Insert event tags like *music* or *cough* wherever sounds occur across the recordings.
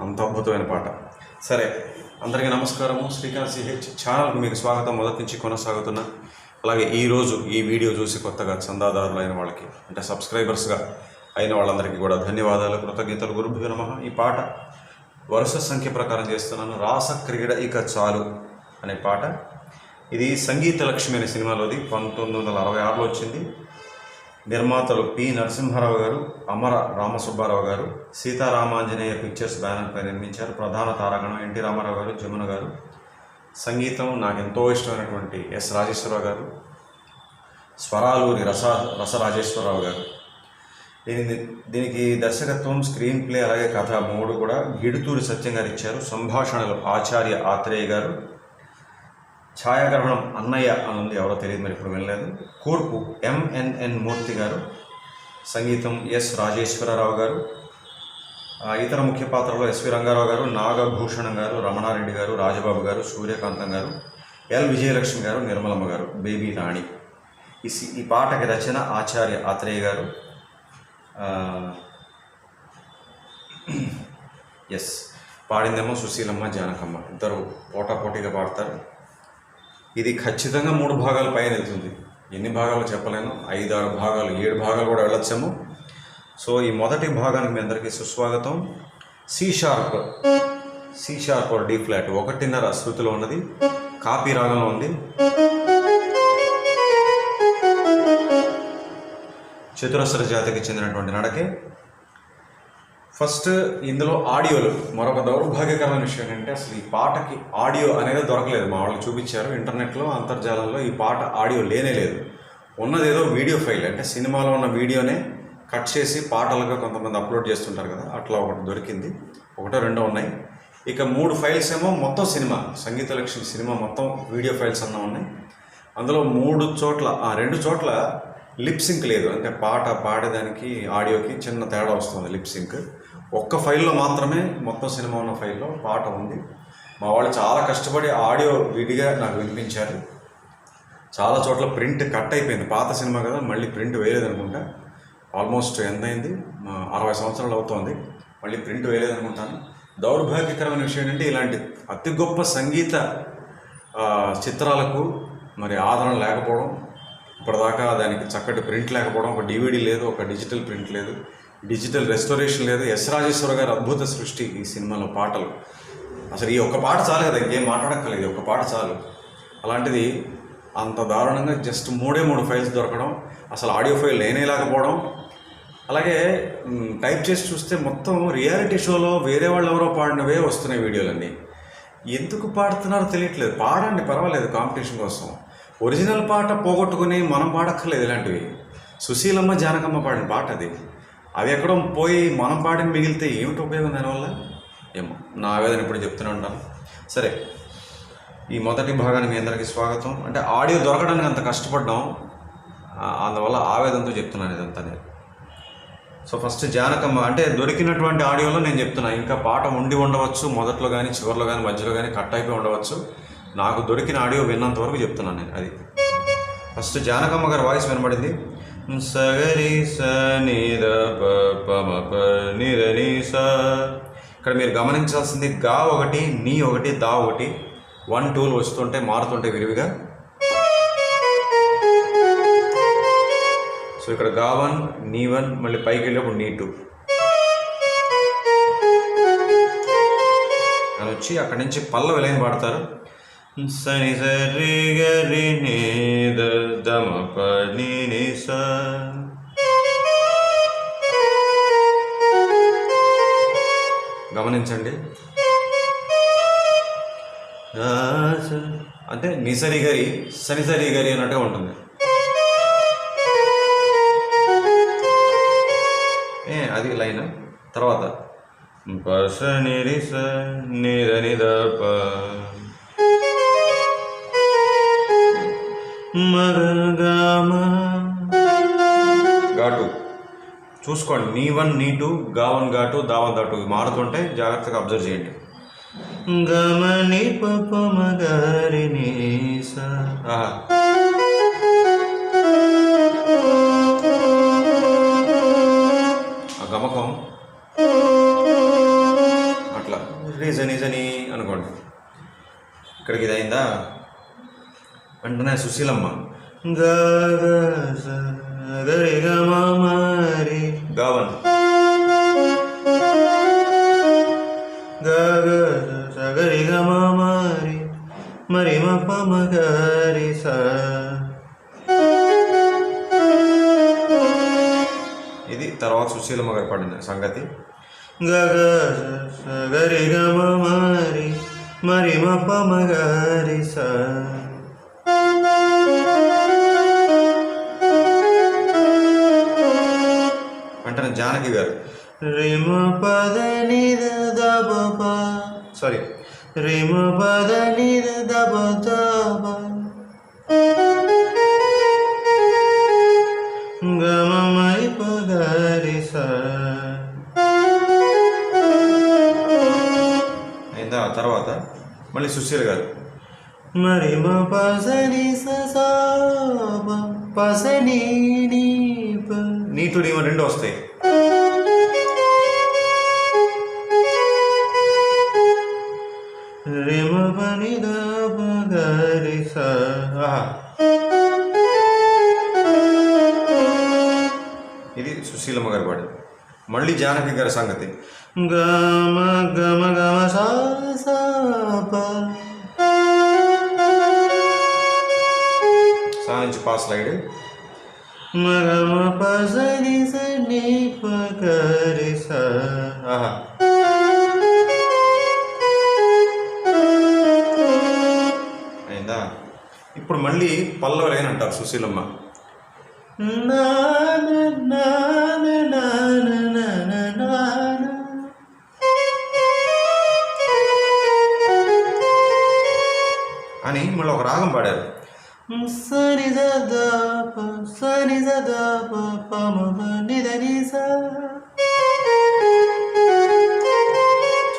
అంత అద్భుతమైన పాట. సరే అందరికీ నమస్కారము. శ్రీకాంత్ సిహెచ్ ఛానల్కి మీకు స్వాగతం. మొదటి నుంచి కొనసాగుతున్నా అలాగే ఈరోజు ఈ వీడియో చూసి కొత్తగా చందాదారులు అయిన వాళ్ళకి అంటే సబ్స్క్రైబర్స్గా అయిన వాళ్ళందరికీ కూడా ధన్యవాదాలు. కృతజ్ఞతలు. గురుభ్యో నమ. ఈ పాట వరుస సంఖ్య ప్రకారం చేస్తున్నాను. రాస క్రీడ ఇక చాలు అనే పాట. ఇది సంగీత లక్ష్మి అనే సినిమాలోది. పంతొమ్మిది వందల అరవై ఆరులో వచ్చింది. నిర్మాతలు పి నరసింహారావు గారు అమర రామసుబ్బారావు గారు సీతారామాంజనేయ పిక్చర్స్ బ్యానర్ పై నిర్మించారు ప్రధాన తారాగణం ఎన్టీ రామారావు గారు జమున గారు. సంగీతం నాకు ఎంతో ఇష్టమైనటువంటి ఎస్ రాజేశ్వరరావు గారు స్వరాలూరి రస రసరాజేశ్వరరావు గారు. దీని దీనికి దర్శకత్వం స్క్రీన్ ప్లే అలాగే కథ మూడు కూడా గిడుతూరి సత్యం గారు ఇచ్చారు. సంభాషణలు ఆచార్య ఆత్రేయ గారు ఛాయాగ్రహణం అన్నయ్య అని ఉంది ఎవరో తెలియదు మరి ఇప్పుడు వెళ్ళలేదు కూర్పు ఎంఎన్ఎన్ మూర్తి గారు సంగీతం ఎస్ రాజేశ్వరరావు గారు ఇతర ముఖ్య పాత్రలో ఎస్వి రంగారావు గారు నాగభూషణం గారు రమణారెడ్డి గారు రాజబాబు గారు సూర్యకాంతం గారు ఎల్ విజయలక్ష్మి గారు నిర్మలమ్మ గారు బేబీ రాణి. ఈ ఈ పాటకి రచన ఆచార్య ఆత్రేయ గారు. ఎస్ *clears throat* పాడిందేమో సుశీలమ్మ జానకమ్మ. ఇద్దరు పోటాపోటీగా పాడతారు. ఇది ఖచ్చితంగా మూడు భాగాల పైన వెళ్తుంది. ఎన్ని భాగాలు చెప్పలేను. ఐదు ఆరు భాగాలు ఏడు భాగాలు కూడా వెళ్ళొచ్చాము. సో ఈ మొదటి భాగానికి మీ అందరికీ సుస్వాగతం. C sharp C sharp D flat ఒకటిన్నర శృతిలో ఉన్నది. కాపీ రాగంలో ఉంది. చతురస్ర జాతికి చెందినటువంటి నడకే. ఫస్ట్ ఇందులో ఆడియోలు. మరొక దౌర్భాగ్యకరమైన విషయం ఏంటంటే అసలు ఈ పాటకి ఆడియో అనేది దొరకలేదు. మా వాళ్ళు చూపించారు ఇంటర్నెట్లో అంతర్జాలంలో ఈ పాట ఆడియో లేనే లేదు. ఉన్నది ఏదో వీడియో ఫైల్. అంటే సినిమాలో ఉన్న వీడియోనే కట్ చేసి పాటలుగా కొంతమంది అప్లోడ్ చేస్తుంటారు కదా అట్లా ఒకటి దొరికింది. ఒకటో రెండో ఉన్నాయి. ఇక మూడు ఫైల్స్ ఏమో మొత్తం సినిమా సంగీత లక్ష్మి సినిమా మొత్తం వీడియో ఫైల్స్ అన్న ఉన్నాయి. అందులో మూడు చోట్ల ఆ రెండు చోట్ల లిప్ సింక్ లేదు. అంటే పాట పాడేదానికి ఆడియోకి చిన్న తేడా వస్తుంది లిప్ సింక్ ఒక్క ఫైల్లో మాత్రమే మొత్తం సినిమా ఉన్న ఫైల్లో పాట ఉంది. మా వాళ్ళు చాలా కష్టపడి ఆడియో విడిగా నాకు వినిపించారు. చాలా చోట్ల ప్రింట్ కట్ అయిపోయింది. పాత సినిమా కదా మళ్ళీ ప్రింట్ వేయలేదు అనుకుంటా ఆల్మోస్ట్ ఎంత అయింది అరవై సంవత్సరాలు అవుతోంది. మళ్ళీ ప్రింట్ వేయలేదు అనుకుంటాను దౌర్భాగ్యకరమైన విషయం ఏంటంటే ఇలాంటి అతి గొప్ప సంగీత చిత్రాలకు మరి ఆదరణ లేకపోవడం ఇప్పటిదాకా దానికి చక్కటి ప్రింట్ లేకపోవడం ఒక డివిడి లేదు ఒక డిజిటల్ ప్రింట్ లేదు. డిజిటల్ రెస్టోరేషన్ లేదు. ఎస్ రాజేశ్వర గారి అద్భుత సృష్టి ఈ సినిమాలో పాటలు. అసలు ఈ ఒక్క పాట చాలు కదా ఇంకేం మాట్లాడక్కర్లేదు ఈ ఒక్క పాట చాలు. అలాంటిది అంత దారుణంగా జస్ట్ మూడే మూడు ఫైల్స్ దొరకడం అసలు ఆడియో ఫైల్ నేనే లేకపోవడం. అలాగే టైప్ చేసి చూస్తే మొత్తం రియాలిటీ షోలో వేరే వాళ్ళు ఎవరో పాడినవే వస్తున్నాయి వీడియోలన్నీ. ఎందుకు పాడుతున్నారో తెలియట్లేదు. పాడండి పర్వాలేదు కాంపిటీషన్ కోసం. ఒరిజినల్ పాట పోగొట్టుకుని మనం పాడక్కర్లేదు ఇలాంటివి. సుశీలమ్మ జానకమ్మ పాడిన పాట అది. అవి ఎక్కడో పోయి మనం పాడిన మిగిలితే ఏమిటి ఉపయోగం దానివల్ల? ఏమో నా ఆవేదన ఇప్పుడు చెప్తూనే ఉంటాను. సరే ఈ మొదటి భాగానికి మీ అందరికీ స్వాగతం. అంటే ఆడియో దొరకడానికి అంత కష్టపడ్డాం. అందువల్ల ఆవేదనతో చెప్తున్నాను ఇదంతా నేను. సో ఫస్ట్ జానకమ్మ అంటే దొరికినటువంటి ఆడియోలో నేను చెప్తున్నా. ఇంకా పాట ఉండి ఉండవచ్చు మొదట్లో కానీ చివరిలో కానీ మధ్యలో కానీ కట్ అయిపోయి ఉండవచ్చు. నాకు దొరికిన ఆడియో విన్నంత వరకు చెప్తున్నాను నేను అది. ఫస్ట్ జానకమ్మ గారి వాయిస్ వినబడింది. సగరి స నిద ప స. ఇక్కడ మీరు గమనించాల్సింది గా ఒకటి నీ ఒకటి దా ఒకటి వన్ టూలు వస్తుంటే మారుతుంటే విరివిగా. సో ఇక్కడ గా వన్ నీ వన్ మళ్ళీ పైకి వెళ్ళినప్పుడు నీ టూ. అని వచ్చి అక్కడి నుంచి పల్లవి లైన్ పాడతారు. సని సరి గరి నీ ద దమ పని ని స గమనించండి అంటే నిసరి గరి సనిసరి గరి అన్నట్టుగా ఉంటుంది. ఏ అది లైన్. తర్వాత. పస నిరిస స నిద ప ఘాటు. చూసుకోండి నీ వన్ నీ టూ గా వన్ ఘాటు దా వన్ దా మారుతుంటే జాగ్రత్తగా అబ్జర్వ్ చేయండి. గమని పపమగారిని ఆ గమకం. అట్లా. రీజన్ ఈజని అనుకోండి. ఇక్కడికి ఇది అయిందా? వెంటనే సుశీలమ్మ. గావన్. సగరిగ మామారి మరి. మరి పమగారి సా. ఇది తర్వాత సుశీలమ్మ గారు పాడిన సంగతి. గగ సగరి గ మరి. మప్ప మగారి సా. జానకి గారు. రిమ పద నిద సారీ రిమ పద నిద దబ దబ గమమై పగరి అయిన తర్వాత మళ్ళీ సుశీల్ గారు. మరి మా పసని ససా పసని నీతో రెండు వస్తాయి. ఇది సుశీలమ్మ గారి పాట. మళ్ళీ జానకి గారి సంగతి. గమ గమ గమ సాధించి పాస్ లైడ్ మగమ పసరి సని పగరి అయిందా? ఇప్పుడు మళ్ళీ పల్లవ లైన్ అంటారు సుశీలమ్మ. అని మళ్ళీ ఒక రాగం పాడారు. సరి సరి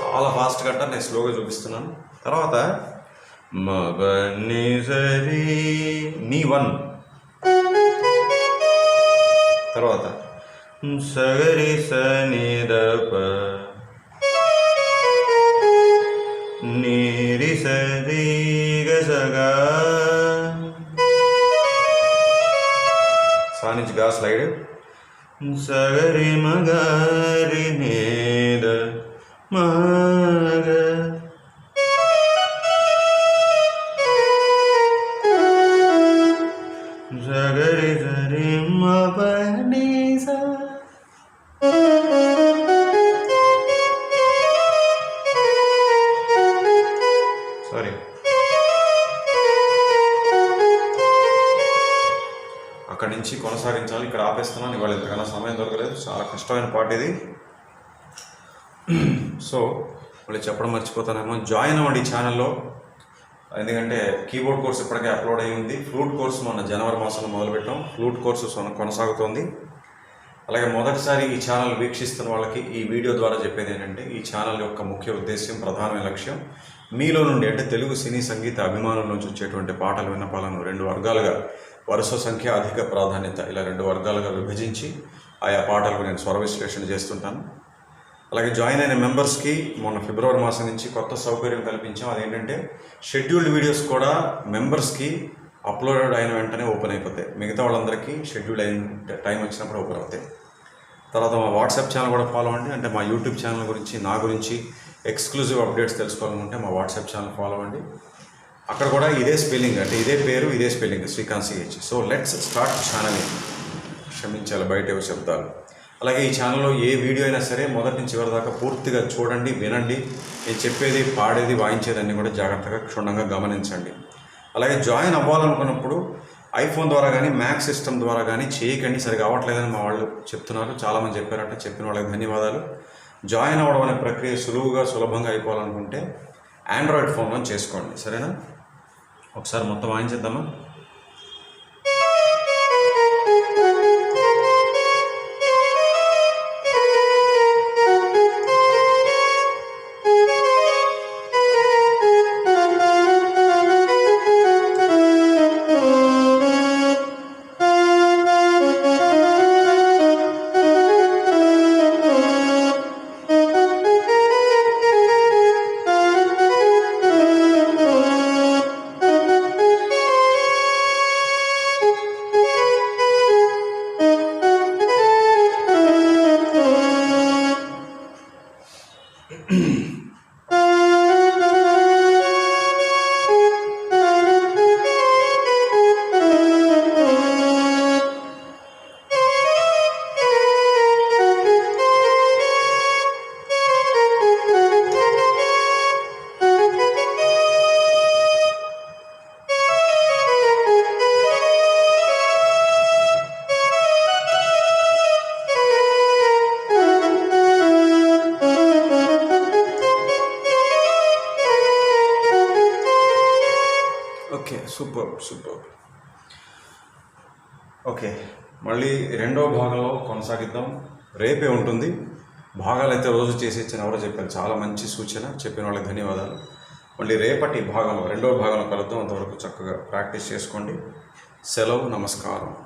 చాలా ఫాస్ట్ కట్ట నేను స్లోగా చూపిస్తున్నాను. తర్వాత మగనిజరి నీ వన్. తర్వాత సగరి సని నీరి సరి గసగా నుంచి గా స్లైడ్. సగరి మగరి నీద మా చాలా కష్టమైన పాట ఇది. సో మళ్ళీ చెప్పడం మర్చిపోతానేమో. జాయిన్ అవ్వండి ఈ ఛానల్లో. ఎందుకంటే కీబోర్డ్ కోర్స్ ఇప్పటికే అప్లోడ్ అయి ఉంది. ఫ్లూట్ కోర్స్ మొన్న జనవరి మాసంలో మొదలుపెట్టాం. ఫ్లూట్ కోర్సు కొనసాగుతోంది. అలాగే మొదటిసారి ఈ ఛానల్ వీక్షిస్తున్న వాళ్ళకి ఈ వీడియో ద్వారా చెప్పేది ఏంటంటే ఈ ఛానల్ యొక్క ముఖ్య ఉద్దేశ్యం ప్రధానమైన లక్ష్యం మీలో నుండి అంటే తెలుగు సినీ సంగీత అభిమానుల నుంచి వచ్చేటువంటి పాటల విన్నపాలను రెండు వర్గాలుగా వరుస సంఖ్య అధిక ప్రాధాన్యత ఇలా రెండు వర్గాలుగా విభజించి ఆయా పాటలకు నేను స్వర విశ్లేషణ చేస్తుంటాను. అలాగే జాయిన్ అయిన మెంబర్స్కి మొన్న ఫిబ్రవరి మాసం నుంచి కొత్త సౌకర్యం కల్పించాం. అదేంటంటే షెడ్యూల్డ్ వీడియోస్ కూడా మెంబర్స్కి అప్లోడెడ్ అయిన వెంటనే ఓపెన్ అయిపోతాయి. మిగతా వాళ్ళందరికీ షెడ్యూల్ అయిన టైం వచ్చినప్పుడు ఓపెన్ అవుతాయి. తర్వాత మా వాట్సాప్ ఛానల్ కూడా ఫాలో అవ్వండి. అంటే మా యూట్యూబ్ ఛానల్ గురించి నా గురించి ఎక్స్క్లూజివ్ అప్డేట్స్ తెలుసుకోవాలనుకుంటే మా వాట్సాప్ ఛానల్ ఫాలో అవ్వండి. అక్కడ కూడా ఇదే స్పెల్లింగ్ అంటే ఇదే పేరు ఇదే spelling Srikanth CH so let's start channel క్షమించాలి బయట చెప్తారు అలాగే ఈ ఛానల్లో ఏ వీడియో అయినా సరే మొదటి నుంచి చివరి దాకా పూర్తిగా చూడండి వినండి. నేను చెప్పేది పాడేది వాయించేదాన్ని కూడా జాగ్రత్తగా క్షుణ్ణంగా గమనించండి. అలాగే జాయిన్ అవ్వాలనుకున్నప్పుడు ఐఫోన్ ద్వారా కానీ మ్యాక్ సిస్టమ్ ద్వారా కానీ చేయకండి సరిగా అవ్వట్లేదని మా వాళ్ళు చెప్తున్నారు. చాలామంది చెప్పారంటే చెప్పిన వాళ్ళకి ధన్యవాదాలు. జాయిన్ అవ్వడం అనే ప్రక్రియ సులువుగా సులభంగా అయిపోవాలనుకుంటే ఆండ్రాయిడ్ ఫోన్లో చేసుకోండి. సరేనా? ఒకసారి మొత్తం వాయించేద్దామా? Okay super super. ఓకే మళ్ళీ రెండో భాగంలో కొనసాగిద్దాం. రేపే ఉంటుంది. భాగాలు అయితే రోజు చేసి ఇచ్చిన ఎవరో చెప్పారు. చాలా మంచి సూచన చెప్పిన వాళ్ళకి ధన్యవాదాలు. మళ్ళీ రేపటి భాగంలో రెండో భాగంలో కలుద్దాం. అంతవరకు చక్కగా ప్రాక్టీస్ చేసుకోండి. సెలవు నమస్కారం.